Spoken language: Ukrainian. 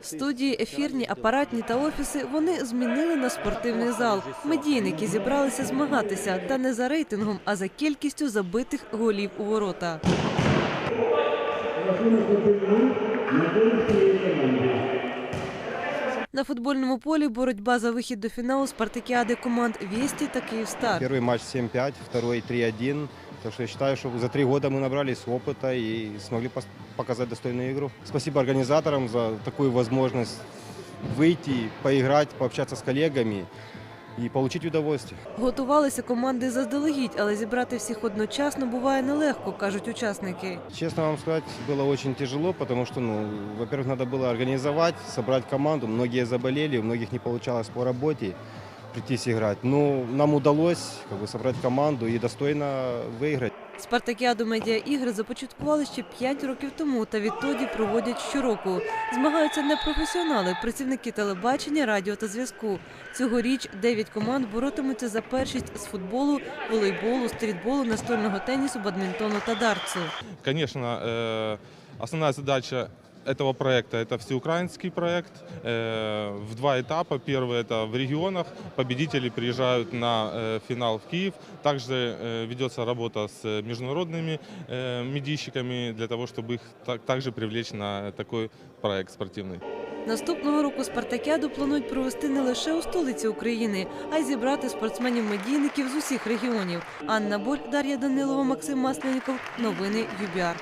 Студії, ефірні, апаратні та офіси вони змінили на спортивний зал. Медійники зібралися змагатися та не за рейтингом, а за кількістю забитих голів у ворота. На футбольному полі боротьба за вихід до фіналу спартакіади команд Вєсті та Київстар. Первый матч 7-5, второй 3-1. Так что я считаю, что за три года мы набрались опыта и смогли пос- показать достойную игру. Спасибо организаторам за такую возможность выйти, поиграть, пообщаться с коллегами и получить удовольствие. Готувалися команди заздалегідь, але зібрати всіх одночасно буває нелегко, кажуть учасники. Честно вам сказать, было очень тяжело, потому что, ну, во-первых, надо было организовать, собрать команду. Многие заболели, у многих не получалось по работе прийти сыграть. Но нам удалось как бы, собрать команду и достойно выиграть. Спартакіаду медіаігри започаткували ще 5 років тому та відтоді проводять щороку. Змагаються не професіонали, працівники телебачення, радіо та зв'язку. Цьогоріч 9 команд боротимуться за першість з футболу, волейболу, стрітболу, настольного тенісу, бадмінтону та дартсу. Конечно, э, основная задача этого проекта – это всеукраинский проект э, в два этапа. Первый – это в регионах. Победители приезжают на э, финал в Киев. Также э, ведется работа с международными э, медийщиками для того, чтобы их так- также привлечь на такой проект спортивный. Наступного року спартакіаду планують провести не лише у столиці України, а й зібрати спортсменів-медійників з усіх регіонів. Анна Боль, Дар'я Данилова, Максим Масленіков. Новини ЮБІАР.